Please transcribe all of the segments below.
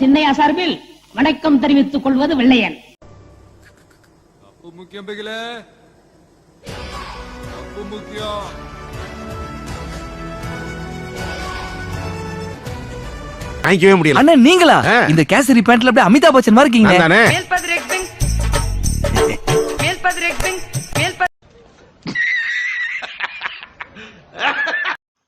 சின்னையா சார்பில் வணக்கம் தெரிவித்துக் கொள்வது வெள்ளையன். முக்கியம் வாங்கிக்கவே முடியல. அண்ணா நீங்களா. இந்த கேசரி பேண்ட்ல அப்படியே அமிதாப் பச்சன் மாதிரி இருக்கீங்க தானே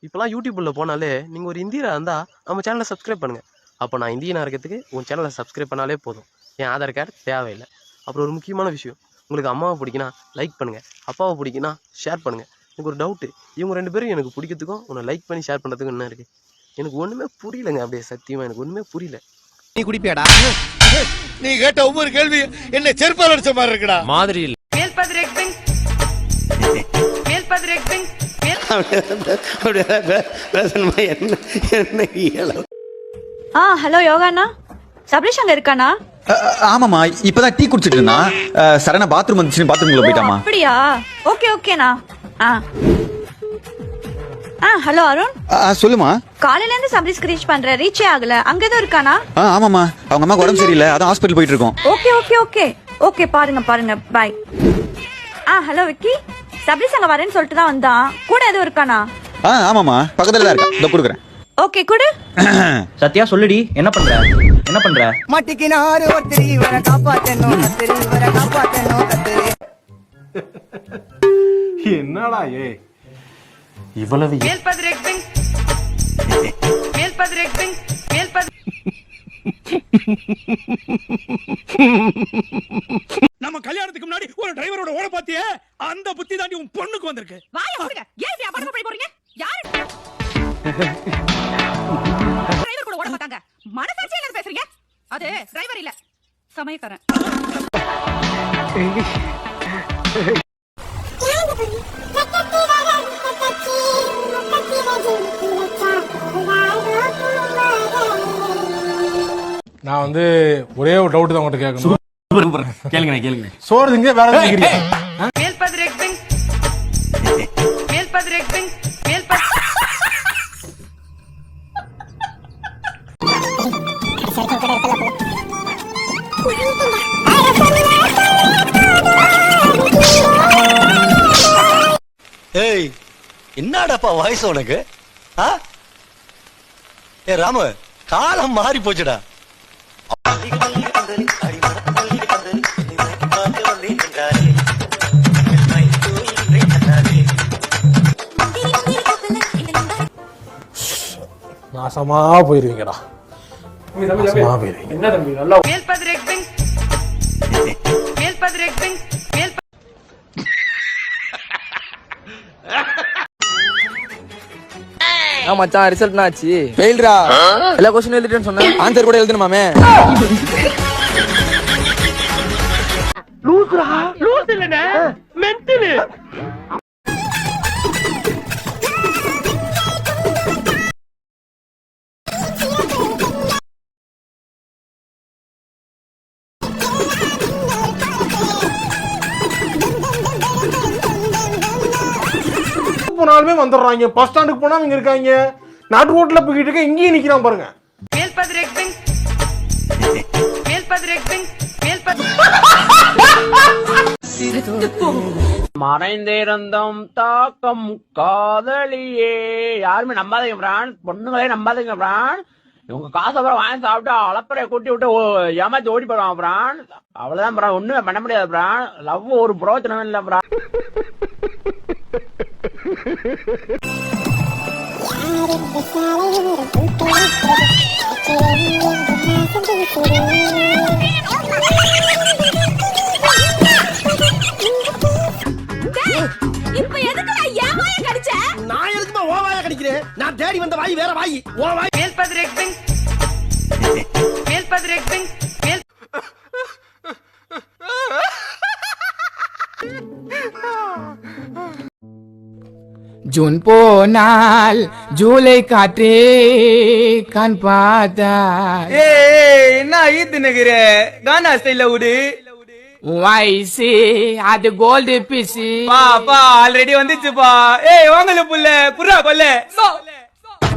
இப்போலாம் யூடியூப்ல போனாலே நீங்க ஒரு இந்தியனா இருந்தா நம்ம சேனலை சப்ஸ்கிரைப் பண்ணுங்க. அப்போ நான் இந்தியனா இருக்கிறதுக்கு உன் சேனலை சப்ஸ்கிரைப் பண்ணாலே போதும். என் ஆதார் கார்டு தேவையில்லை. அப்புறம் ஒரு முக்கியமான விஷயம். உங்களுக்கு அம்மாவை பிடிக்குன்னா லைக் பண்ணுங்க. அப்பாவை பிடிக்குன்னா ஷேர் பண்ணுங்க. எனக்கு ஒரு டவுட்டு இவங்க ரெண்டு பேரும் எனக்கு பிடிக்கிறதுக்கும் உன்னை லைக் பண்ணி ஷேர் பண்ணுறதுக்கும் என்ன இருக்கு? எனக்கு ஒண்ணுமே புரியலங்க அப்படியே சத்தியமா. எனக்கு ஒண்ணுமே புரியல. நீ குடிப்பியாடா? நீ கேட்ட ஒவ்வொரு கேள்வி என்ன செருப்பால் அடிச்ச மாதிரி இருக்குடா. மாதிரி இல்லை. ஆ ஹலோ யோகாண்ணா. சபரீஷ் அங்க இருக்கானா ஆமாமா இப்பதான் டீ குடிச்சிட்டு இருந்தான். சரணா பாத்ரூம் வந்துச்சுன்னு பாத்ரூம்ல போயிட்டாமா அப்படியா? ஓகே ஓகேண்ணா. ஆ. ஆ ஹலோ அருண். சொல்லுமா காலையில இருந்து சபரீஷ்க்கு ரீச் பண்றேன் ரீச்சே ஆகல. அங்க எதுவும் இருக்கானா ஆ ஆமாமா அவங்க அம்மா உடம்பு சரியில்லை. அதான் ஹாஸ்பிட்டல் போயிட்டு இருக்கோம். Okay okay okay. ஓகே பாருங்க பாருங்க. பாய் ஆ ஹலோ விக்கி. சபரீஷ் அங்க வரேன்னு சொல்லிட்டு தான் வந்தான். கூட எதுவும் இருக்கானா ஆ ஆமாமா பக்கத்துல தான் இருக்கா. இதோ கொடுக்குறேன். ஓகே குடு. சத்யா சொல்லுடி. என்ன பண்ற? என்ன பண்ற? மட்டிக்கினாரு ஒருத்தர் இவரை காப்பாத்தணும். கத்திரி இவரை காப்பாத்தணும். கத்திரி என்னடா ஏ? இவ்வளவு நம்ம கல்யாணத்துக்கு முன்னாடி ஒரு டிரைவரோட ஓட பாத்தியே அந்த புத்தி தாண்டி உன் பொண்ணுக்கு வந்திருக்கு. வாய ஏன் அபத்தம் பண்ணி போறீங்க? யாரு? அது டிரைவர் இல்ல. சமயக்காரன். நான் வந்து ஒரே ஒரு டவுட் தான் உங்ககிட்ட கேட்கணும். கேளுங்க கேளுங்க சோறு திங்க வேற எதுவும் திங்கிறீங்க? ஏய் என்னடாப்பா வயசு உனக்கு? ஆ? ஏ ராமு காலம் மாறி போச்சுடா. நாசமா போயிருவீங்கடா. நாசமா போயிருவீங்க. மச்சான் ரிசல்ட் ஆச்சு. ஃபெயில்ரா எல்லா கொஸ்டின் எழுதிட்டேன்னு சொன்னேன். ஆன்சர் கூட எழுதணுமாமே? போனாலுமே வந்துடுறாங்க. பஸ் ஸ்டாண்டுக்கு போனா இங்க இருக்காங்க. நாட்டு ரோட்ல போய்கிட்டு இருக்க இங்கேயும் நிக்கிறான் பாருங்க. மறைந்திருந்தும் தாக்கம் காதலியே. யாருமே நம்பாதீங்க பிரான். பொண்ணுங்களே நம்பாதீங்க பிரான். இவங்க காசை அப்புறம் வாங்கி சாப்பிட்டு அளப்பறைய கூட்டி விட்டு ஓ- ஏமாத்தி ஓடி போயிடுவாங்க பிரான். அவ்வளவுதான் பிரான். ஒண்ணுமே பண்ண முடியாது பிரான். லவ் ஒரு பிரோஜனமே இல்ல பிரான். இப்ப ஜூன் போனால் ஜூலை காற்றே கண் பார்த்தா என்ன ஈத்து நகர கானா ஸ்டைல விடு வயசு அது கோல்டு பீஸ் பா பா ஆல்ரெடி வந்துச்சுப்பா ஏய் வாங்கல புள்ள புறா கொல்ல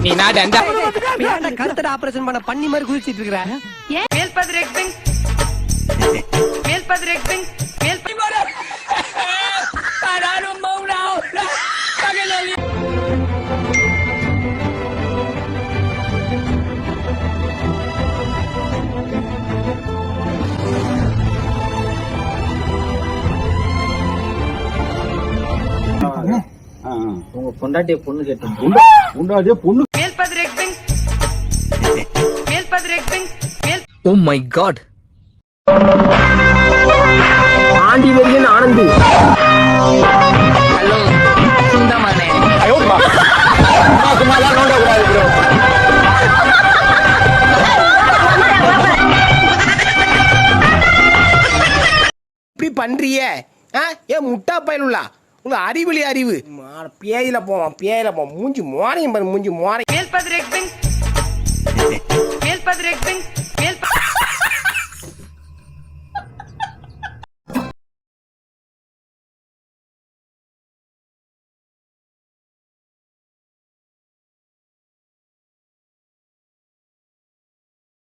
நீ நான் டண்டா கருத்தட ஆபரேஷன் பண்ண பண்ணி மாதிரி குதிச்சிட்டு இருக்கிற உங்க பொண்டாட்டிய பொண்ணு கேட்டு உண்டாடியே பொண்ணு. ஓ மை காட் ஆண்டிவரியன் ஆனந்தி. ஹலோ சுந்தமானே. இப்படி பண்றிய? ஏன் முட்டா பயலுள்ளா உங்க அறிவிலி அறிவு. பேயில போவான் பேயில போவான். மூஞ்சி மோரையும் பாரு மூஞ்சி மோரை.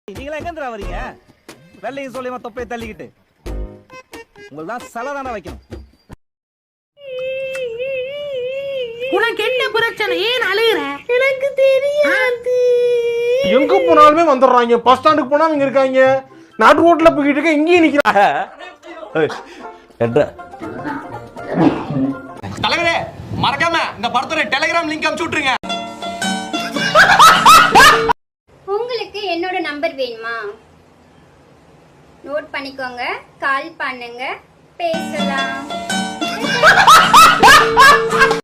நீங்களா எங்க வரீங்க வெள்ளையும் சொல்லியமா தொப்பையை தள்ளிக்கிட்டு? உங்களுக்கு தான் சலை தானே வைக்கணும். உனக்கு என்ன பிரச்சனை ஏன் அழுகுற? எனக்கு தெரியாது. எங்க போனாலுமே வந்துடுறாங்க. பஸ் ஸ்டாண்டுக்கு போனா இங்க இருக்காங்க. நாட்டு ரோட்ல போய்கிட்டு இருக்க இங்கேயும் நிக்கிறாங்க. தலைவரே மறக்காம இந்த படத்தோட டெலிகிராம் லிங்க் அனுப்பிச்சு விட்டுருங்க. உங்களுக்கு என்னோட நம்பர் வேணுமா? நோட் பண்ணிக்கோங்க. கால் பண்ணுங்க. பேசலாம்.